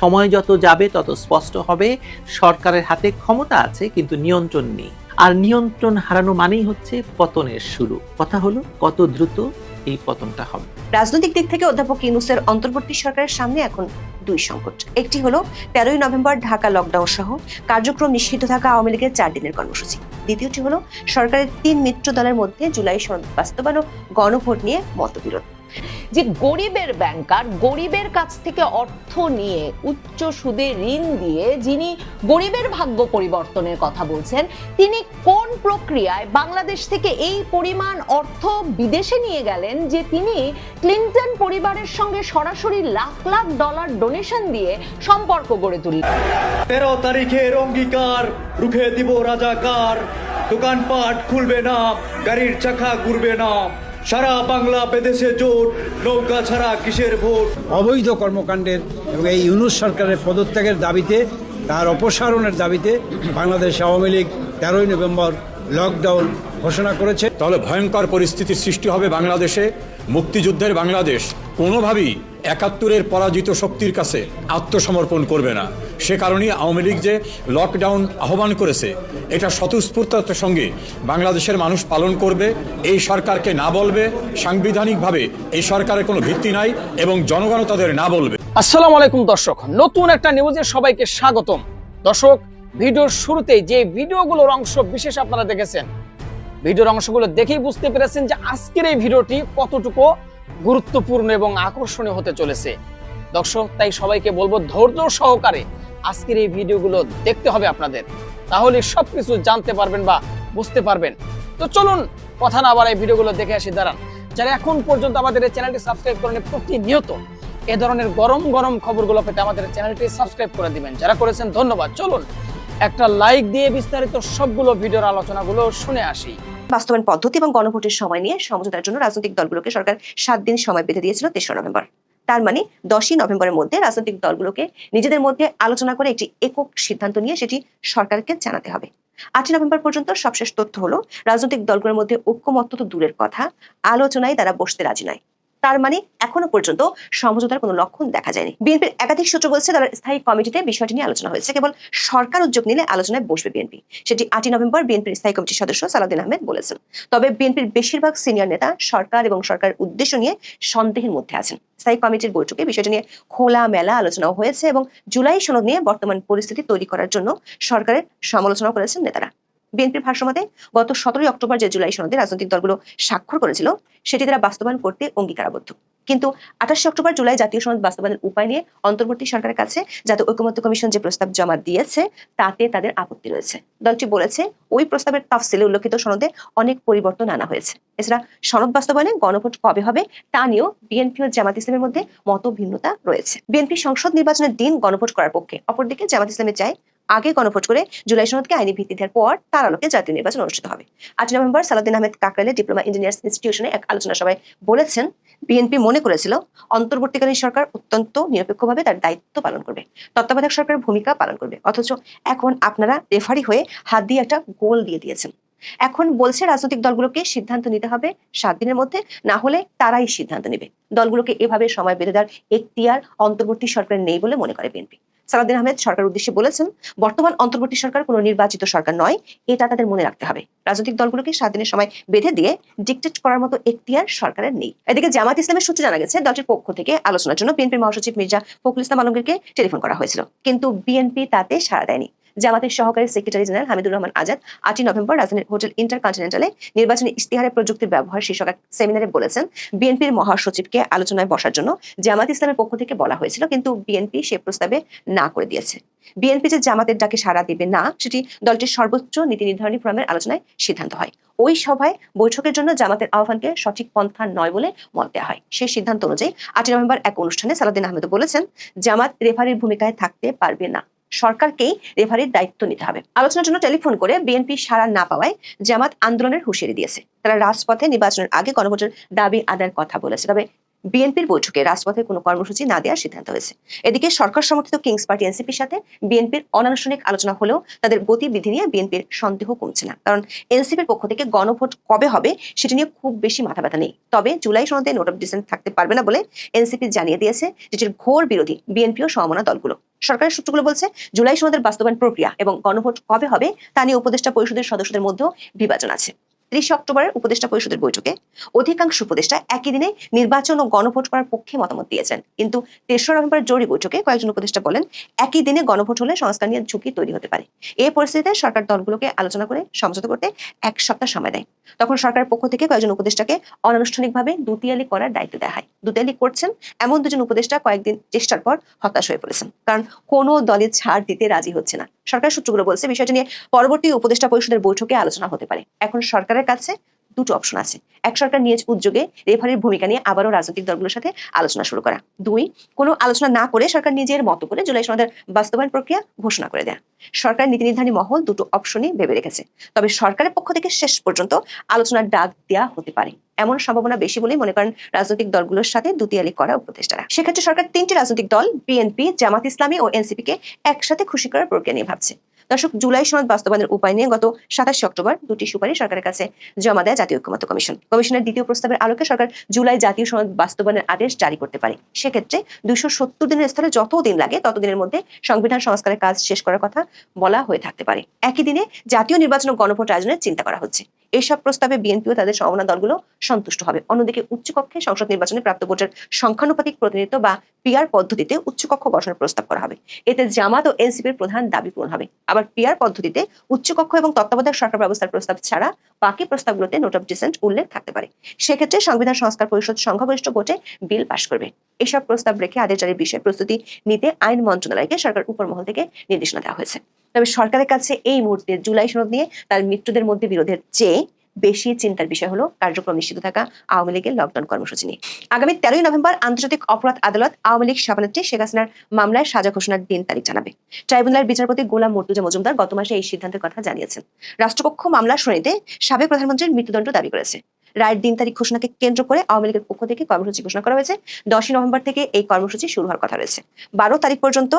সময় যত যাবে, তত স্পষ্ট হবে। সরকারের হাতে ক্ষমতা আছে, কিন্তু নিয়ন্ত্রণ নেই। আর নিয়ন্ত্রণ হারানো মানেই হচ্ছে পতনের শুরু। কথা হলো, কত দ্রুত এই পতনটা হবে। রাজনৈতিক দিক থেকে অধ্যাপক ইউনুসের অন্তর্বর্তী সরকারের সামনে এখন দুই সংকট। একটি হলো, তেরোই নভেম্বর ঢাকা লকডাউন সহ কার্যক্রম নিষিদ্ধ থাকা আওয়ামী লীগের চার দিনের কর্মসূচি। দ্বিতীয়টি হলো, সরকারের তিন মিত্র দলের মধ্যে জুলাই সনদ বাস্তবায়ন গণভোট নিয়ে মতবিরোধ। যে গরিবের ব্যাংকার গরিবের কাছ থেকে অর্থ নিয়ে উচ্চ সুদে ঋণ দিয়ে যিনি গরিবের ভাগ্য পরিবর্তনের কথা বলছেন, তিনি কোন প্রক্রিয়ায় বাংলাদেশ থেকে এই পরিমাণ অর্থ বিদেশে নিয়ে গেলেন যে তিনি ক্লিন্টন পরিবারের সঙ্গে সরাসরি লাখ লাখ ডলার ডোনেশন দিয়ে সম্পর্ক গড়ে তুললেন? তেরো তারিখের অঙ্গীকার, রুখে দিব রাজাকার। দোকানপাট খুলবে না, গাড়ির চাকা ঘুরবে না। সারা বাংলা বেদেশে জোট নৌকা ছাড়া কিসের ভোট? অবৈধ কর্মকাণ্ডের এবং এই ইউনুস সরকারের পদত্যাগের দাবিতে তার অপসারণের দাবিতে বাংলাদেশ আওয়ামী লীগ তেরোই নভেম্বর লকডাউন ঘোষণা করেছে। তাহলে ভয়ঙ্কর পরিস্থিতির সৃষ্টি হবে বাংলাদেশে। মুক্তিযুদ্ধের বাংলাদেশ কোনোভাবেই একাত্তরের পরাজিত শক্তির কাছে আত্মসমর্পণ করবে না। সে কারণেই আওয়ামী লীগ যে লকডাউন আহ্বান করেছে, এটা স্বতঃস্ফূর্ততার সঙ্গে বাংলাদেশের মানুষ পালন করবে, এই সরকারকে না বলবে, সাংবিধানিকভাবে এই সরকারের কোনো ভিত্তি নাই এবং জনগণও তাদের না বলবে। আসসালামু আলাইকুম দর্শক, নতুন একটা নিউজে সবাইকে স্বাগতম। দর্শক, ভিডিওর শুরুতেই যে ভিডিওগুলোর অংশ বিশেষ আপনারা দেখেছেন, ভিডিওর অংশগুলো দেখেই বুঝতে পেরেছেন যে আজকের এই ভিডিওটি কতটুকু গুরুত্বপূর্ণ এবং আকর্ষণীয় হতে চলেছে। দর্শক, তাই সবাইকে বলব ধৈর্য সহকারে আজকের এই ভিডিওগুলো দেখতে হবে আপনাদের। তাহলে সবকিছু জানতে পারবেন বা বুঝতে পারবেন। তো চলুন, কথা না বাড়াই ভিডিওগুলো দেখে আসি, দাঁড়ান। যারা এখন পর্যন্ত আমাদের এই চ্যানেলটি সাবস্ক্রাইব করেন প্রতিনিয়ত এ ধরনের গরম গরম খবরগুলো পেতে আমাদের চ্যানেলটি সাবস্ক্রাইব করে দিবেন। যারা করেছেন, ধন্যবাদ। চলুন, একটা লাইক দিয়ে বিস্তারিত সবগুলো ভিডিওর আলোচনাগুলো শুনে আসি। বাস্তবায়ন পদ্ধতি এবং গণভোটের সময় নিয়ে সমঝোতার জন্য রাজনৈতিক দলগুলোকে সরকার সাত দিন সময় বেঁধে দিয়েছিল তেসরা নভেম্বর। তার মানে দশই নভেম্বরের মধ্যে রাজনৈতিক দলগুলোকে নিজেদের মধ্যে আলোচনা করে একটি একক সিদ্ধান্ত নিয়ে সেটি সরকারকে জানাতে হবে। আটই নভেম্বর পর্যন্ত সবশেষ তথ্য হলো, রাজনৈতিক দলগুলোর মধ্যে ঐক্যমত্য তো দূরের কথা, আলোচনায় তারা বসতে রাজি নয়। তার মানে এখনও পর্যন্ত সমঝোতার কোনো লক্ষণ দেখা যায়নি। বিএনপির একাধিক সূত্র বলছে তারা স্থায়ী কমিটিতে বিষয়টি নিয়ে আলোচনা হয়েছে। কেবল সরকার উদ্যোগ নিলে আলোচনায় বসবে বিএনপি। সেটি আটই নভেম্বর বিএনপির স্থায়ী কমিটির সদস্য সালাউদ্দিন আহমেদ বলেছেন। তবে বিএনপির বেশিরভাগ সিনিয়র নেতা সরকার এবং সরকারের উদ্দেশ্য নিয়ে সন্দেহের মধ্যে আছেন। স্থায়ী কমিটির বৈঠকে বিষয়টি নিয়ে খোলা মেলা আলোচনাও হয়েছে এবং জুলাই সনদ নিয়ে বর্তমান পরিস্থিতি তৈরি করার জন্য সরকারের সমালোচনা করেছেন নেতারা। বিএনপির ভাষ্যমতে গত সতেরোই অক্টোবর যে জুলাই সনদে রাজনৈতিক দলগুলো স্বাক্ষর করেছিল, সেটি তারা বাস্তবায়ন করতে অঙ্গীকারাবদ্ধ। কিন্তু আঠাশে অক্টোবর জুলাই জাতীয় সনদ বাস্তবায়নের উপায় নিয়ে অন্তর্বর্তী সরকারের কাছে যাতে ঐকমত্য কমিশন যে প্রস্তাব জমা দিয়েছে, তাতে তাদের আপত্তি রয়েছে। দলটি বলেছে, ওই প্রস্তাবের তাফসিলে উল্লেখিত সনদে অনেক পরিবর্তন আনা হয়েছে। এছাড়া সনদ বাস্তবায়নে গণভোট কবে হবে, তা নিয়েও বিএনপি ও জামাত ইসলামের মধ্যে মত ভিন্নতা রয়েছে। বিএনপি সংসদ নির্বাচনের দিন গণভোট করার পক্ষে, অপরদিকে জামাত ইসলামে চায় আগে গণভোট করে জুলাই সনদকে আইনি ভিত্তি দেওয়ার পর তার আলোকে জাতীয় নির্বাচন অনুষ্ঠিত হবে। আজ নভেম্বর সালাদিন আহমেদ কাকরাইলে ডিপ্লোমা ইঞ্জিনিয়ার্স ইনস্টিটিউশনে এক আলোচনা সভায় বলেছেন, বিএনপি মনে করেছিল অন্তর্বর্তীকালীন সরকার অত্যন্ত নিরপেক্ষভাবে তার দায়িত্ব পালন করবে, তত্ত্বাবধায়ক সরকারের ভূমিকা পালন করবে। অথচ এখন আপনারা রেফারি হয়ে হাত দিয়ে একটা গোল দিয়ে দিয়েছেন। এখন বলছে রাজনৈতিক দলগুলোকে সিদ্ধান্ত নিতে হবে সাত দিনের মধ্যে, না হলে তারাই সিদ্ধান্ত নেবে। দলগুলোকে এভাবে সময় বেঁধে দেওয়ার এখতিয়ার অন্তর্বর্তী সরকার নেই বলে মনে করে বিএনপি। সালাউদ্দিন আহমেদ সরকার উদ্দেশ্যে বলেছেন, বর্তমান অন্তর্বর্তী সরকার কোনো নির্বাচিত সরকার নয়, এটা তাদের মনে রাখতে হবে। রাজনৈতিক দলগুলোকে সাত দিনের সময় বেঁধে দিয়ে ডিকটেট করার মতো এখতিয়ার সরকারের নেই। এদিকে জামাত ইসলামের সূত্রে জানা গেছে, দলটির পক্ষ থেকে আলোচনার জন্য বিএনপির মহাসচিব মির্জা ফখরুল ইসলাম আলমগীরকে টেলিফোন করা হয়েছিল। কিন্তু বিএনপি তাতে সাড়া দেয়নি। জামাতের সহকারী সেক্রেটারি জেনারেল হামিদুর রহমান আজাদ আটই নভেম্বর রাজধানীর হোটেল ইন্টারকন্টিনেন্টালে নির্বাচনী ইশতেহারে প্রযুক্তির ব্যবহার শীর্ষক এক সেমিনারে বলেছেন, বিএনপির মহাসচিবকে আলোচনায় বসার জন্য জামাত ইসলামের পক্ষ থেকে বলা হয়েছিল, কিন্তু বিএনপি সে প্রস্তাবে না করে দিয়েছে। বিএনপি যে জামাতের ডাকে সাড়া দিবে না, সেটি দলটির সর্বোচ্চ নীতি নির্ধারণী ফোরামের আলোচনায় সিদ্ধান্ত হয়। ওই সভায় বৈঠকের জন্য জামাতের আহ্বানকে সঠিক পন্থা নয় বলে মত দেওয়া হয়। সেই সিদ্ধান্ত অনুযায়ী আটই নভেম্বর এক অনুষ্ঠানে সালাউদ্দিন আহমেদ বলেছেন, জামাত রেফারির ভূমিকায় থাকতে পারবে না। সরকারকেই রেফারির দায়িত্ব নিতে হবে। আলোচনার জন্য টেলিফোন করে বিএনপি সাড়া না পাওয়ায় জামাত আন্দোলনের হুঁশিয়ারি দিয়েছে। তারা রাজপথে নির্বাচনের আগে গণভোটের দাবি আদায়ের কথা বলেছে। তবে বিএনপির বৈঠকে রাজপথে কোনো কর্মসূচি না দেওয়ার সিদ্ধান্ত হয়েছে। এদিকে সরকার সমর্থিত কিংস পার্টি এনসিপির সাথে বিএনপির অনানুষ্ঠানিক আলোচনা হলেও তাদের গতিবিধি নিয়ে বিএনপির সন্দেহ কমছে না। কারণ এনসিপির পক্ষ থেকে গণভোট কবে হবে সেটি নিয়ে খুব বেশি মাথা ব্যথা নেই। তবে জুলাই সনদে নোট অফ ডিসেন্ট থাকতে পারবে না বলে এনসিপি জানিয়ে দিয়েছে যেটির ঘোর বিরোধী বিএনপি ও সমমনা দলগুলো। সরকারের সূত্রগুলো বলছে, জুলাই সনদের বাস্তবায়ন প্রক্রিয়া এবং গণভোট কবে হবে তা নিয়ে উপদেষ্টা পরিষদের সদস্যদের মধ্যেও বিভাজন আছে। ত্রিশ অক্টোবরের উপদেষ্টা পরিষদের বৈঠকে অধিকাংশ উপদেষ্টা একই দিনে নির্বাচন ও গণভোট করার পক্ষে মতামত দিয়েছেন। কিন্তু তেসরা নভেম্বর জরুরি বৈঠকে কয়েকজন উপদেষ্টা বলেন, একই দিনে গণভোট হলে সংস্কার নিয়ে ঝুঁকি তৈরি হতে পারে। এই পরিস্থিতিতে সরকার দলগুলোকে আলোচনা করে সমঝোতা করতে এক সপ্তাহ সময় দেয়। তখন সরকারের পক্ষ থেকে কয়েকজন উপদেষ্টাকে অনানুষ্ঠানিকভাবে দুতিয়ালি করার দায়িত্ব দেওয়া হয়। দুতিয়ালি করছেন এমন দুজন উপদেষ্টা কয়েকদিন চেষ্টার পর হতাশ হয়ে পড়েছেন। কারণ কোনো দলের ছাড় দিতে রাজি হচ্ছে না। সরকার সূত্রগুলো বলছে, বিষয়টি নিয়ে পরবর্তী উপদেষ্টা পরিষদের বৈঠকে আলোচনা হতে পারে। এখন সরকারের কাছে দুটো অপশন আছে। এক সরকার নিজ উদ্যোগে রেফারির ভূমিকা নিয়ে আবারও রাজনৈতিক দলগুলোর সাথে আলোচনা শুরু করা। দুই, কোনো আলোচনা না করে সরকার নিজের মতো করে জুলাই সনদের বাস্তবায়ন প্রক্রিয়া ঘোষণা করে দেয়া। সরকার নীতি নির্ধারণী মহল দুটো অপশনই ভেবে রেখেছে। তবে সরকারের পক্ষ থেকে শেষ পর্যন্ত আলোচনার ডাক দেওয়া হতে পারে। এমন সম্ভাবনা বেশি বলেই মনে করেন রাজনৈতিক দলগুলোর সাথে দুতিয়ালি করা উপদেষ্টারা। সেক্ষেত্রে সরকার তিনটি রাজনৈতিক দল, বিএনপি, জামাত ইসলামী ও এনসিপি কে একসাথে খুশি করার প্রক্রিয়া নিয়ে ভাবছে। দর্শক, জুলাই সনদ বাস্তবায়নের উপায় নিয়ে গত সাতাশে অক্টোবর দুটি সুপারিশ সরকারের কাছে জমা দেয় জাতীয় ঐক্যমত্য কমিশন। কমিশনের দ্বিতীয় প্রস্তাবের আলোকে সরকার জুলাই জাতীয় সনদ বাস্তবায়নের আদেশ জারি করতে পারে। সেক্ষেত্রে দুইশো সত্তর দিনের স্থলে যত দিন লাগে ততদিনের মধ্যে সংবিধান সংস্কারের কাজ শেষ করার কথা বলা হয়ে থাকতে পারে। একই দিনে জাতীয় নির্বাচন ও গণভোট আয়োজনের চিন্তা করা হচ্ছে। এসব প্রস্তাবে বিএনপি ও তাদের সমমনা দলগুলো সন্তুষ্ট হবে। অন্যদিকে উচ্চকক্ষে সংসদ নির্বাচনে প্রাপ্ত ভোটের সংখ্যানুপাতিক প্রতিনিধিত্ব বা পিআর পদ্ধতিতে উচ্চকক্ষ গঠনের প্রস্তাব করা হবে। এতে জামাত ও এনসিপির প্রধান দাবি পূরণ হবে। আবার পিআর পদ্ধতিতে উচ্চকক্ষ এবং তত্ত্বাবধায়ক সরকার ব্যবস্থার প্রস্তাব ছাড়া বাকি প্রস্তাবগুলোতে নোট অফ ডিসেন্ট উল্লেখ থাকতে পারে। সেক্ষেত্রে সংবিধান সংস্কার পরিষদ সংখ্যাগরিষ্ঠ ভোটে বিল পাশ করবে। এসব প্রস্তাব রেখে আদেশ জারির বিষয়ে প্রস্তুতি নিতে আইন মন্ত্রণালয়কে সরকার উপর মহল থেকে নির্দেশনা দেওয়া হয়েছে। তবে সরকারের কাছে এই মুহূর্তে জুলাই সনদ নিয়ে তার মৃত্যুদের মধ্যে বিরোধের চেয়ে বেশি চিন্তার বিষয় হলো কার্যক্রম নিষিদ্ধ থাকা আওয়ামী লীগের লকডাউন কর্মসূচি নিয়ে। আগামী তেরোই নভেম্বর আন্তর্জাতিক অপরাধ আদালত আওয়ামী লীগ সভানেত্রী শেখ হাসিনার মামলায় সাজা ঘোষণার দিন তারিখ জানাবে। ট্রাইব্যুনালের বিচারপতি গোলাম মর্তুজা মজুমদার গত মাসে এই সিদ্ধান্তের কথা জানিয়েছেন। রাষ্ট্রপক্ষ মামলার শুনানিতে সাবেক প্রধানমন্ত্রীর মৃত্যুদণ্ড দাবি করেছে। রায়ের দিন তারিখ ঘোষণাকে কেন্দ্র করে আওয়ামী লীগের পক্ষ থেকে কর্মসূচি ঘোষণা করা হয়েছে। দশই নভেম্বর থেকে এই কর্মসূচি শুরু হওয়ার কথা রয়েছে। বারো তারিখ পর্যন্ত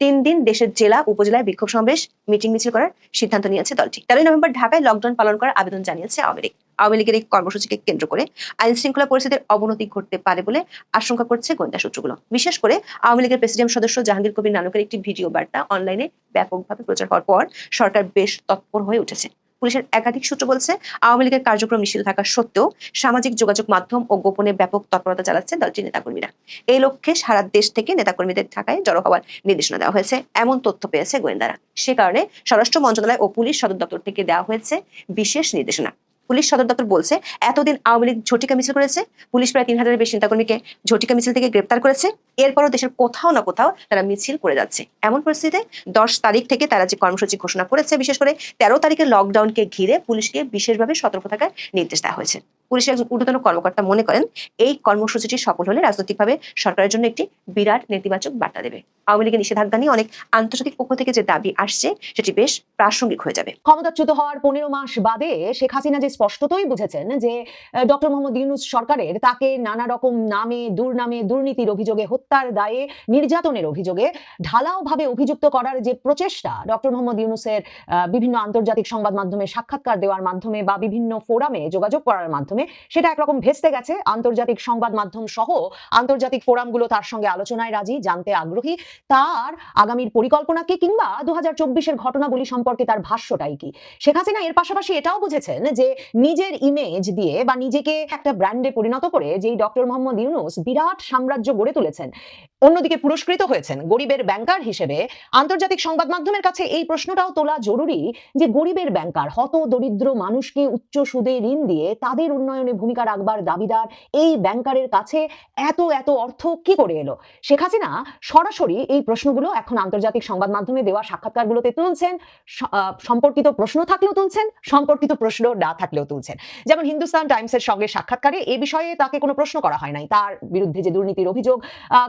তিন দিন দেশের জেলা, উপজেলায় বিক্ষোভ সমাবেশ, মিটিং মিছিল করার সিদ্ধান্ত নিয়েছে দলটি। তেরোই নভেম্বর ঢাকায় লকডাউন পালন করার আবেদন জানিয়েছে আওয়ামী লীগ। আওয়ামী লীগের এই কর্মসূচিকে কেন্দ্র করে আইন শৃঙ্খলা পরিস্থিতির অবনতি ঘটতে পারে বলে আশঙ্কা করছে গোয়েন্দা সূত্রগুলো। বিশেষ করে আওয়ামী লীগের প্রেসিডেন্ট সদস্য জাহাঙ্গীর কবির নানকের একটি ভিডিও বার্তা অনলাইনে ব্যাপকভাবে প্রচার হওয়ার পর সরকার বেশ তৎপর হয়ে উঠেছে। পুলিশের একাধিক সূত্র বলছে, আওয়ামী লীগের কার্যক্রম নিষিদ্ধ থাকা সত্ত্বেও সামাজিক যোগাযোগ মাধ্যম ও গোপনে ব্যাপক তৎপরতা চালাচ্ছে দলটির নেতাকর্মীরা। এই লক্ষ্যে সারা দেশ থেকে নেতাকর্মীদের ঢাকায় জড়ো হওয়ার নির্দেশনা দেওয়া হয়েছে। এমন তথ্য পেয়েছে গোয়েন্দারা। সে কারণে স্বরাষ্ট্র মন্ত্রণালয় ও পুলিশ সদর দপ্তর থেকে দেওয়া হয়েছে বিশেষ নির্দেশনা। পুলিশ সদর দপ্তর বলছে, এতদিন আওয়ামী লীগ ঝটিকা মিছিল করেছে। পুলিশ প্রায় তিন হাজারের বেশি নেতাকর্মীকে ঝটিকা মিছিল থেকে গ্রেপ্তার করেছে। এরপরও দেশের কোথাও না কোথাও তারা মিছিল করে যাচ্ছে। এমন পরিস্থিতিতে দশ তারিখ থেকে তারা যে কর্মসূচি ঘোষণা করেছে, বিশেষ করে তেরো তারিখের লকডাউনকে ঘিরে পুলিশকে বিশেষভাবে সতর্ক থাকার নির্দেশ দেওয়া হয়েছে। পুলিশের একজন ঊর্ধ্বতন কর্মকর্তা মনে করেন, এই কর্মসূচিটি সফল হলে রাজনৈতিকভাবে সরকারের জন্য একটি বিরাট নেতিবাচক বার্তা দেবে। আওয়ামী লীগের নিষেধাজ্ঞা নিয়ে অনেক আন্তর্জাতিক পক্ষ থেকে যে দাবি আসছে, সেটি বেশ প্রাসঙ্গিক হয়ে যাবে। ক্ষমতাচ্যুত হওয়ার পনেরো মাস বাদে শেখ হাসিনা যে স্পষ্টতই বুঝেছেন যে ডক্টর মোহাম্মদ ইউনুস সরকারের তাকে নানা রকম নামে, দুর্নামে, দুর্নীতির অভিযোগে হত্যার দায়ে, নির্যাতনের অভিযোগে ঢালাওভাবে অভিযুক্ত করার যে প্রচেষ্টা ডক্টর মোহাম্মদ ইউনুসের বিভিন্ন আন্তর্জাতিক সংবাদ মাধ্যমে সাক্ষাৎকার দেওয়ার মাধ্যমে বা বিভিন্ন ফোরামে যোগাযোগ করার মাধ্যমে সেটা একরকম ভেস্তে গেছে। আন্তর্জাতিক সংবাদ মাধ্যম সহ আন্তর্জাতিক ফোরামগুলো তার সঙ্গে আলোচনায় রাজি, জানতে আগ্রহী। তার আগামীর পরিকল্পনা কি কিংবা দু হাজার চব্বিশের ঘটনাবলী সম্পর্কে তার ভাষ্যটাই কি? শেখ হাসিনা এর পাশাপাশি এটাও বুঝেছেন যে, নিজের ইমেজ দিয়ে বা নিজেকে একটা ব্র্যান্ডে পরিণত করে যেই ডক্টর মোহাম্মদ ইউনুস বিরাট সাম্রাজ্য গড়ে তুলেছেন, অন্যদিকে পুরস্কৃত হয়েছেন গরিবের ব্যাংকার হিসেবে। আন্তর্জাতিক সংবাদ মাধ্যমের কাছে এই প্রশ্নটাও তোলা জরুরি যে, গরিবের ব্যাংকার হত দরিদ্র মানুষকে উচ্চ সুদে ঋণ দিয়ে তাদের উন্নয়নে ভূমিকা রাখবার দাবিদার এই ব্যাংকারের কাছে এত এত অর্থ কি করে এলো? শেখ হাসিনা সরাসরি এই প্রশ্নগুলো এখন আন্তর্জাতিক সংবাদ মাধ্যমে দেওয়া সাক্ষাৎকারগুলোতে তুলছেন সম্পর্কিত প্রশ্ন থাকলেও তুলছেন, সম্পর্কিত প্রশ্ন না থাকলেও তুলছেন। যেমন হিন্দুস্তান টাইমসের সঙ্গে সাক্ষাৎকারে এ বিষয়ে তাকে কোনো প্রশ্ন করা হয় নাই। তার বিরুদ্ধে যে দুর্নীতির অভিযোগ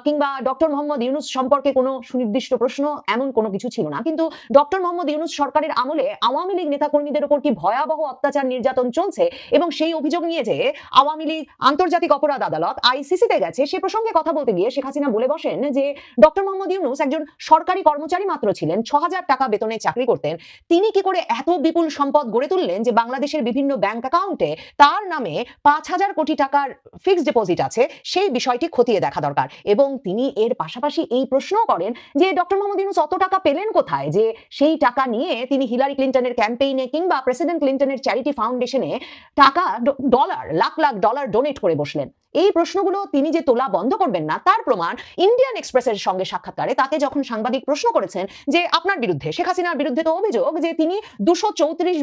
কিংবা ডক্টর মোহাম্মদ ইউনুস সম্পর্কে কোনো সুনির্দিষ্ট প্রশ্ন এমন কোনো কিছু ছিল না। কিন্তু ডক্টর মোহাম্মদ ইউনুস সরকারের আমলে আওয়ামী লীগ নেতাকর্মীদের উপর কি ভয়াবহ অত্যাচার নির্যাতন চলছে এবং সেই অভিযোগ নিয়ে যে আওয়ামী লীগ আন্তর্জাতিক অপরাধ আদালত আইসিসিতে গেছে। সে প্রসঙ্গে কথা বলতে গিয়ে শেখ হাসিনা বলে বসেন যে ডক্টর মোহাম্মদ ইউনুস একজন সরকারি কর্মচারী মাত্র ছিলেন, ছ হাজার টাকা বেতনে চাকরি করতেন। তিনি কি করে এত বিপুল সম্পদ গড়ে তুললেন যে বাংলাদেশের বিভিন্ন ব্যাংক অ্যাকাউন্টে তার নামে পাঁচ হাজার কোটি টাকার ফিক্সড ডিপোজিট আছে, সেই বিষয়টি খতিয়ে দেখা দরকার। এবং তিনি এর পাশাপাশি এই প্রশ্ন করেন যে ডক্টর মোহাম্মদ ইউনুস অত টাকা পেলেন কোথায়? যে সেই টাকা নিয়ে তিনি হিলারি ক্লিন্টনের ক্যাম্পেইনে কিংবা প্রেসিডেন্ট ক্লিন্টনের চ্যারিটি ফাউন্ডেশনে টাকা dollar lakh lakh dollar donate করে বসলেন। এই প্রশ্নগুলো তিনি যে তোলা বন্ধ করবেন না, তার প্রমাণ ইন্ডিয়ান এক্সপ্রেসের সঙ্গে সাক্ষাৎকারে তাকে যখন সাংবাদিক প্রশ্ন করেছেন যে আপনার বিরুদ্ধে, শেখ হাসিনার বিরুদ্ধে তো অভিযোগ যে তিনি দুশো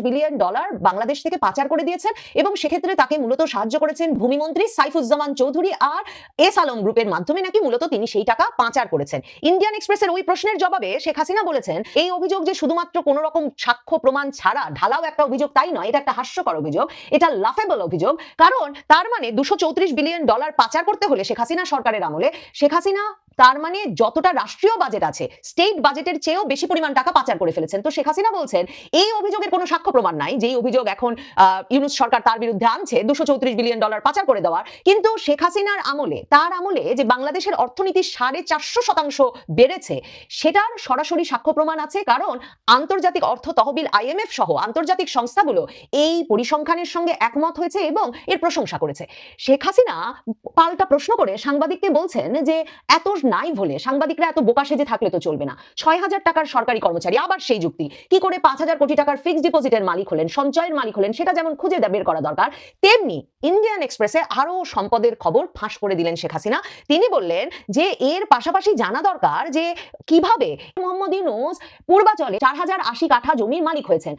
বিলিয়ন ডলার বাংলাদেশ থেকে পাচার করে দিয়েছেন এবং সেক্ষেত্রে তাকে মূলত সাহায্য করেছেন ভূমিমন্ত্রী সাইফুজ্জামান চৌধুরী আর এস আলম গ্রুপের মাধ্যমে নাকি মূলত তিনি সেই টাকা পাচার করেছেন। ইন্ডিয়ান এক্সপ্রেসের ওই প্রশ্নের জবাবে শেখ হাসিনা বলেছেন, এই অভিযোগ যে শুধুমাত্র কোন রকম সাক্ষ্য প্রমাণ ছাড়া ঢালাও একটা অভিযোগ তাই নয়, এটা একটা হাস্যকর অভিযোগ, এটা লাফেবল অভিযোগ, কারণ তার মানে দুশো বিলিয়ন ডলার পাচার করতে হলে শেখ হাসিনা সরকারের আমলে শেখ হাসিনা তার মানে যতটা রাষ্ট্রীয় বাজেট আছে স্টেট বাজেটের চেয়েও বেশি পরিমাণ টাকা পাচার করে ফেলেছেন। তো শেখ হাসিনা বলছেন, এই অভিযোগের কোনো সাক্ষ্য প্রমাণ নাই যেই অভিযোগ এখন ইউনুস সরকার তার বিরুদ্ধে আনছে, দুশো বিলিয়ন ডলার পাচার করে দেওয়ার। কিন্তু শেখ হাসিনার আমলে, তার আমলে যে বাংলাদেশের অর্থনীতি সাড়ে চারশো শতাংশ বেড়েছে, সেটার সরাসরি সাক্ষ্য প্রমাণ আছে কারণ আন্তর্জাতিক অর্থ তহবিল আইএমএফ সহ আন্তর্জাতিক সংস্থাগুলো এই পরিসংখ্যানের সঙ্গে একমত হয়েছে এবং এর প্রশংসা করেছে। শেখ হাসিনা পাল্টা প্রশ্ন করে সাংবাদিককে বলছেন যে, এত নাই হলে সাংবাদিকরা এত বোকা সেজে থাকলে তো চলবে না। ছয় হাজার টাকার সরকারি কর্মচারী, আবার সেই যুক্তি। কি করে পাঁচ হাজার কোটি টাকার ফিক্সড ডিপোজিটের মালিক হলেন, সঞ্চয়ের মালিক হলেন, সেটা যেমন খুঁজে বের করা দরকার, তেমনি ইন্ডিয়ান এক্সপ্রেসে আরও সম্পদের খবর ফাঁস করে দিলেন শেখ হাসিনা। তিনি বললেন যে, এর পাশাপাশি জানা দরকার যে, কীভাবে মোহাম্মদ ইউনুস পূর্বাচলে চার হাজার আশি কাঠা জমির মালিক হয়েছেন।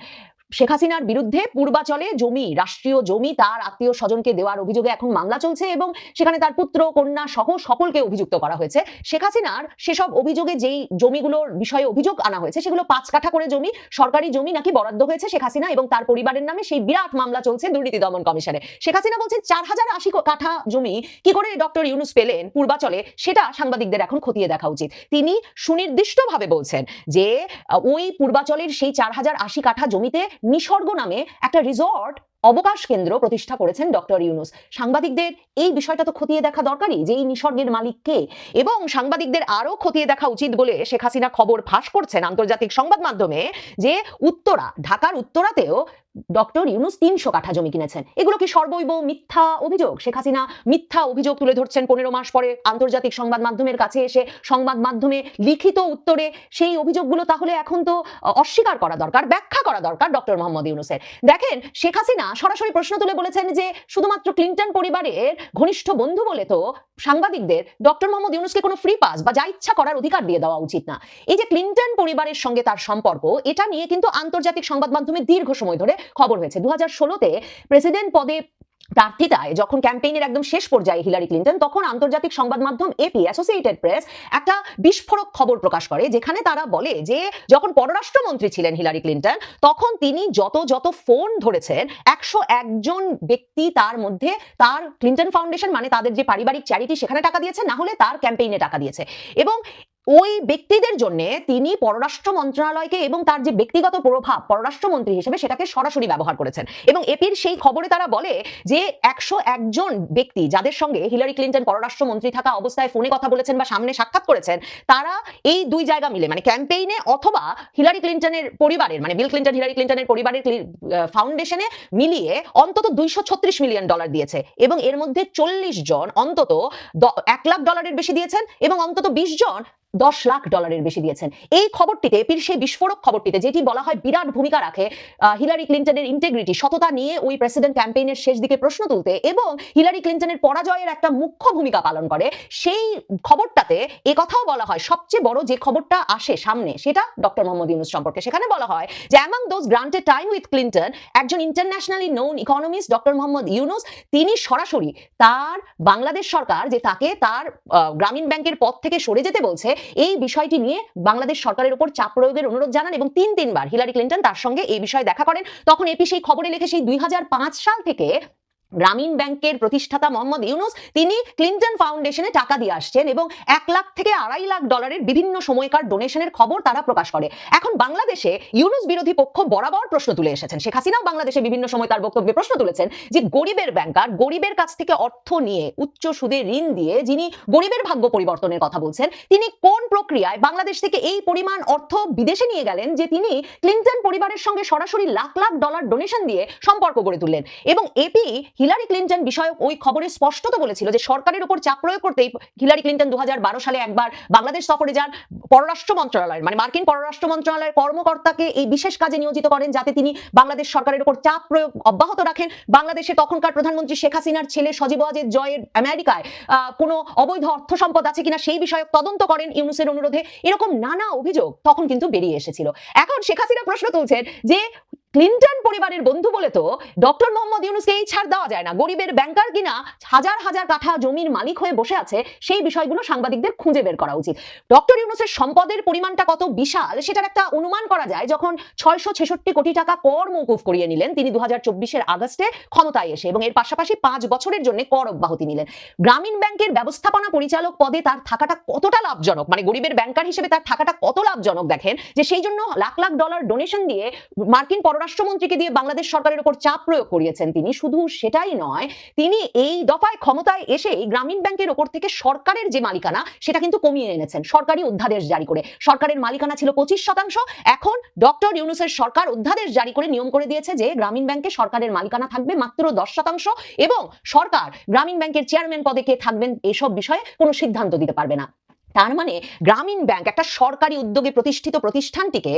শেখ হাসিনার বিরুদ্ধে পূর্বাচলে জমি, রাষ্ট্রীয় জমি তার আত্মীয় স্বজনকে দেওয়ার অভিযোগে এখন মামলা চলছে এবং সেখানে তার পুত্র, কন্যা সহ সকলকে অভিযুক্ত করা হয়েছে। শেখ হাসিনার সেসব অভিযোগে যেই জমিগুলোর বিষয়ে অভিযোগ আনা হয়েছে, সেগুলো পাঁচ কাঠা করে জমি, সরকারি জমি নাকি বরাদ্দ হয়েছে শেখ হাসিনা এবং তার পরিবারের নামে সেই বিরাট মামলা চলছে দুর্নীতি দমন কমিশনে। শেখ হাসিনা বলছেন চার হাজার আশি কাঠা জমি কি করে ডক্টর ইউনুস পেলেন পূর্বাচলে, সেটা সাংবাদিকদের এখন খতিয়ে দেখা উচিত। তিনি সুনির্দিষ্টভাবে বলছেন যে ওই পূর্বাচলের সেই চার হাজার আশি কাঠা জমিতে নিসর্গ নামে একটা রিসর্ট অবকাশ কেন্দ্র প্রতিষ্ঠা করেছেন ডক্টর ইউনুস। সাংবাদিকদের এই বিষয়টা তো খতিয়ে দেখা দরকারই যে এই নিসর্গের মালিক কে? এবং সাংবাদিকদের আরও খতিয়ে দেখা উচিত বলে শেখ হাসিনা খবর ফাঁস করছেন আন্তর্জাতিক সংবাদ মাধ্যমে যে উত্তরা, ঢাকার উত্তরাতেও ডক্টর ইউনুস তিনশো কাঠা জমি কিনেছেন। এগুলো কি সর্বৈব মিথ্যা অভিযোগ? শেখ হাসিনা মিথ্যা অভিযোগ তুলে ধরছেন পনেরো মাস পরে আন্তর্জাতিক সংবাদ মাধ্যমের কাছে এসে সংবাদ মাধ্যমে লিখিত উত্তরে সেই অভিযোগগুলো তাহলে এখন তো অস্বীকার করা দরকার, ব্যাখ্যা করা দরকার ডক্টর মোহাম্মদ ইউনুসের। দেখেন, শেখ হাসিনা সরাসরি প্রশ্ন তুলে বলেছেন যে শুধুমাত্র ক্লিন্টন পরিবারের ঘনিষ্ঠ বন্ধু বলে তো সাংবাদিকদের ডক্টর মোহাম্মদ ইউনুসকে কোনো ফ্রি পাস বা যা ইচ্ছা করার অধিকার দিয়ে দেওয়া উচিত না। এই যে ক্লিন্টন পরিবারের সঙ্গে তার সম্পর্ক, এটা নিয়ে কিন্তু আন্তর্জাতিক সংবাদ মাধ্যমে দীর্ঘ সময় ধরে খবর হয়েছে। দু হাজার ষোলোতে প্রেসিডেন্ট পদে প্রার্থিতায় যখন ক্যাম্পেইনের একদম শেষ পর্যায়ে হিলারি ক্লিন্টন, তখন আন্তর্জাতিক সংবাদ মাধ্যম এপি অ্যাসোসিয়েটেড প্রেস একটা বিস্ফোরক খবর প্রকাশ করে, যেখানে তারা বলে যে, যখন পররাষ্ট্রমন্ত্রী ছিলেন হিলারি ক্লিন্টন, তখন তিনি যত যত ফোন ধরেছেন, একশো একজন ব্যক্তি তার মধ্যে তার ক্লিন্টন ফাউন্ডেশন মানে তাদের যে পারিবারিক চ্যারিটি, সেখানে টাকা দিয়েছে না হলে তার ক্যাম্পেইনে টাকা দিয়েছে। এবং ওই ব্যক্তিদের জন্য তিনি পররাষ্ট্র মন্ত্রণালয়কে এবং তার যে ব্যক্তিগত প্রভাব পররাষ্ট্রমন্ত্রী হিসেবে সেটাকে সরাসরি ব্যবহার করেছেন। এবং এপির সেই খবরে তারা বলে যে একশো একজন ব্যক্তি যাদের সঙ্গে হিলারি ক্লিন্টন পররাষ্ট্রমন্ত্রী থাকা অবস্থায় ফোনে কথা বলেছেন বা সামনে সাক্ষাৎ করেছেন, তারা এই দুই জায়গা মিলে মানে ক্যাম্পেইনে অথবা হিলারি ক্লিন্টনের পরিবারের মানে বিল ক্লিন্টন, হিলারি ক্লিন্টনের পরিবারের ফাউন্ডেশনে মিলিয়ে অন্তত দুইশো ছত্রিশ মিলিয়ন ডলার দিয়েছে। এবং এর মধ্যে চল্লিশ জন অন্তত এক লাখ ডলারের বেশি দিয়েছেন এবং অন্তত বিশ জন দশ লাখ ডলারের বেশি দিয়েছেন। এই খবরটিতে এপির সেই বিস্ফোরক খবরটিতে যেটি বলা হয় বিরাট ভূমিকা রাখে হিলারি ক্লিন্টনের ইন্টেগ্রিটি সততা নিয়ে ওই প্রেসিডেন্ট ক্যাম্পেইনের শেষ দিকে প্রশ্ন তুলতে এবং হিলারি ক্লিন্টনের পরাজয়ের একটা মুখ্য ভূমিকা পালন করে। সেই খবরটাতে এ কথাও বলা হয়, সবচেয়ে বড় যে খবরটা আসে সামনে, সেটা ডক্টর মোহাম্মদ ইউনুস সম্পর্কে। সেখানে বলা হয় যে among those granted time with Clinton একজন internationally known economist doctor Mohammad Yunus, তিনি সরাসরি তার বাংলাদেশ সরকার, যে তাকে তার গ্রামীণ ব্যাংকের পদ থেকে সরে যেতে বলছে এই বিষয়টি নিয়ে বাংলাদেশ সরকারের উপর চাপ প্রয়োগের অনুরোধ জানান এবং তিন তিনবার হিলারি ক্লিন্টন তার সঙ্গে এই বিষয়ে দেখা করেন। তখন এপি সেই খবরে লিখে সেই দুই হাজার পাঁচ সাল থেকে গ্রামীণ ব্যাংকের প্রতিষ্ঠাতা মোহাম্মদ ইউনুস তিনি ক্লিন্টন ফাউন্ডেশনে টাকা দিয়ে আসছেন এবং এক লাখ থেকে আড়াই লাখ ডলারের বিভিন্ন সময়কার ডোনেশনের খবর তারা প্রকাশ করে। এখন বাংলাদেশে ইউনুস বিরোধী পক্ষ বরাবর প্রশ্ন তুলে এসেছেন। শেখ হাসিনাও বাংলাদেশে বিভিন্ন সময় তার বক্তব্যে প্রশ্ন তুলেছেন যে গরিবের ব্যাংকার গরিবের কাছ থেকে অর্থ নিয়ে উচ্চ সুদে ঋণ দিয়ে যিনি গরিবের ভাগ্য পরিবর্তনের কথা বলছেন, তিনি কোন প্রক্রিয়ায় বাংলাদেশ থেকে এই পরিমাণ অর্থ বিদেশে নিয়ে গেলেন যে তিনি ক্লিন্টন পরিবারের সঙ্গে সরাসরি লাখ লাখ ডলার ডোনেশন দিয়ে সম্পর্ক গড়ে তুললেন? এবং এপি হিলারি ক্লিন্টন বিষয়ক ওই খবরে স্পষ্টত বলেছিল যে সরকারের উপর চাপ প্রয়োগ করতেই হিলারি ক্লিন্টন দু সালে একবার বাংলাদেশ সফরে যান পররাষ্ট্র মন্ত্রণালয়ের মানে মার্কিন পররাষ্ট্র মন্ত্রণালয়ের কর্মকর্তাকে এই বিশেষ কাজে নিয়োজিত করেন যাতে তিনি বাংলাদেশ সরকারের উপর চাপ প্রয়োগ অব্যাহত রাখেন। বাংলাদেশে তখনকার প্রধানমন্ত্রী শেখ হাসিনার ছেলে সজীব ওয়াজেদ জয়ের আমেরিকায় কোনো অবৈধ অর্থ সম্পদ আছে কিনা সেই বিষয়ক তদন্ত করেন ইউনুসের অনুরোধে। এরকম নানা অভিযোগ তখন কিন্তু বেরিয়ে এসেছিল। এখন শেখ হাসিনা প্রশ্ন তুলছেন যে ক্লিন্টন পরিবারের বন্ধু বলে তো ডক্টর মোহাম্মদ ইউনুসকে এই ছাড় দেওয়া যায় না। গরিবের ব্যাংকার কিনা হাজার হাজার কাঠা জমির মালিক হয়ে বসে আছে, সেই বিষয়গুলো সাংবাদিকদের খুঁজে বের করা উচিত। ডক্টর ইউনুসের সম্পদের পরিমাণটা কত বিশাল সেটার একটা অনুমান করা যায়, যখন ছয়শো ছেষট্টি কোটি টাকা কর মৌকুফ করিয়ে নিলেন, তিনি দু হাজার আগস্টে ক্ষমতায় এসে এবং এর পাশাপাশি পাঁচ বছরের জন্য কর অব্যাহতি নিলেন। গ্রামীণ ব্যাংকের ব্যবস্থাপনা পরিচালক পদে তার থাকাটা কতটা লাভজনক? মানে গরিবের ব্যাংকার হিসেবে তার থাকাটা কত লাভজনক দেখেন? যে সেই জন্য লাখ লাখ ডলার ডোনেশন দিয়ে মার্কিন পররাষ্ট্রমন্ত্রীকে দিয়ে বাংলাদেশ সরকারের উপর চাপ প্রয়োগ করিয়েছেন তিনি। শুধু সেটাই নয়, তিনি এই দফায় ক্ষমতায় এসে গ্রামীণ ব্যাংকের ওপর থেকে সরকারের যে মালিকানা, সেটা কিন্তু কমিয়ে এনেছেন। সরকারি অধ্যাদেশ জারি করে। সরকারের মালিকানা ছিল পঁচিশ শতাংশ। এখন ডক্টর ইউনুসের সরকার অধ্যাদেশ জারি করে নিয়ম করে দিয়েছে যে গ্রামীণ ব্যাংকে সরকারের মালিকানা থাকবে মাত্র দশ শতাংশ এবং সরকার গ্রামীণ ব্যাংকের চেয়ারম্যান পদে কে থাকবেন, এসব বিষয়ে কোনো সিদ্ধান্ত দিতে পারবে না। তার মানে গ্রামীণ ব্যাংক একটা সরকারি উদ্যোগে প্রতিষ্ঠিত প্রতিষ্ঠানটিকে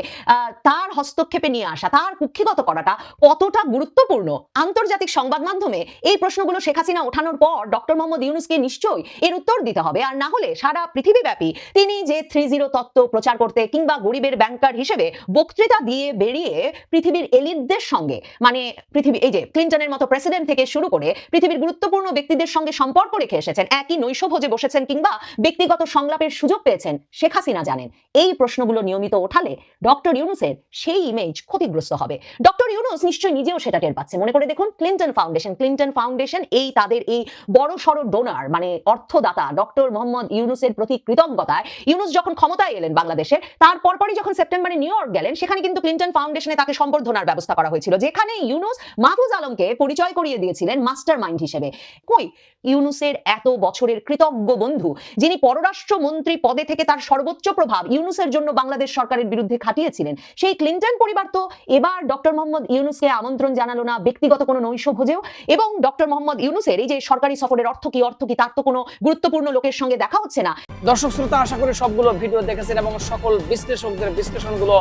তার হস্তক্ষেপে নিয়ে আসা, তার কুক্ষিগত করাটা কতটা গুরুত্বপূর্ণ? আন্তর্জাতিক সংবাদ মাধ্যমে এই প্রশ্নগুলো শেখ হাসিনা ওঠানোর পর ডক্টর মোহাম্মদ ইউনুসকে নিশ্চয়ই এর উত্তর দিতে হবে। আর না হলে সারা পৃথিবীব্যাপী তিনি যে থ্রি জিরো তত্ত্ব প্রচার করতে কিংবা গরিবের ব্যাংকার হিসেবে বক্তৃতা দিয়ে বেরিয়ে পৃথিবীর এলিটদের সঙ্গে মানে পৃথিবী, এই যে ক্লিন্টনের মতো প্রেসিডেন্ট থেকে শুরু করে পৃথিবীর গুরুত্বপূর্ণ ব্যক্তিদের সঙ্গে সম্পর্ক রেখে এসেছেন, একই নৈশভোজে বসেছেন কিংবা ব্যক্তিগত সংলাপের সুযোগ পেয়েছেন শেখ হাসিনা জানেন। এই প্রশ্নগুলো নিয়মিত ওঠালে ডক্টর ইউনুসের সেই ইমেজ ক্ষতিগ্রস্ত হবে। ডক্টর ইউনুস নিশ্চয়ই নিজেও সেটা টের পাচ্ছে। মনে করে দেখুন ক্লিন্টন ফাউন্ডেশন ক্লিন্টন ফাউন্ডেশন এই তাদের এই বড় সড় ডোনার মানে অর্থদাতা ডক্টর মোহাম্মদ ইউনুসের প্রতি কৃতজ্ঞতায় ইউনুস যখন ক্ষমতায় এলেন বাংলাদেশে তার পরপরই যখন সেপ্টেম্বরে নিউ ইয়র্ক গেলেন, সেখানে কিন্তু ক্লিন্টন ফাউন্ডেশনে তাকে সম্বর্ধনার ব্যবস্থা করা হয়েছিল যেখানে ইউনুস মাহফুজ আলমকে পরিচয় করিয়ে দিয়েছিলেন মাস্টার মাইন্ড হিসেবে। কই? ইউনুসের এত বছরের কৃতজ্ঞ বন্ধু, যিনি পররাষ্ট্র মন্ত্রী পদে থেকে তার সর্বোচ্চ প্রভাব ইউনুসের জন্য বাংলাদেশ সরকারের বিরুদ্ধে খাটিয়েছিলেন। সেই ক্লিন্টন পরিবার তো এবার ডক্টর মোহাম্মদ ইউনুসকে আমন্ত্রণ জানালো না, ব্যক্তিগত কোনো নৈশ ভোজেও এবং ডক্টর মোহাম্মদ ইউনুসের এই যে সরকারি সফরের অর্থ কি অর্থ কি, তার তো কোনো গুরুত্বপূর্ণ লোকের সঙ্গে দেখা হচ্ছে না। দর্শক শ্রোতা, আশা করি সবগুলো ভিডিও দেখেছেন এবং সকল বিশ্লেষকদের বিশ্লেষণগুলো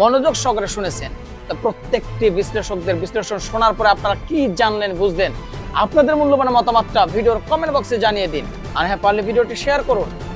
মনোযোগ সহকারে শুনেছেন। প্রত্যেকটি বিশ্লেষকদের বিশ্লেষণ শোনার পরে আপনারা কি জানলেন, বুঝলেন? আপনাদের মূল্যবান মতামতটা ভিডিওর কমেন্ট বক্সে জানিয়ে দিন। আর হ্যাঁ পারলে ভিডিওটি শেয়ার করুন।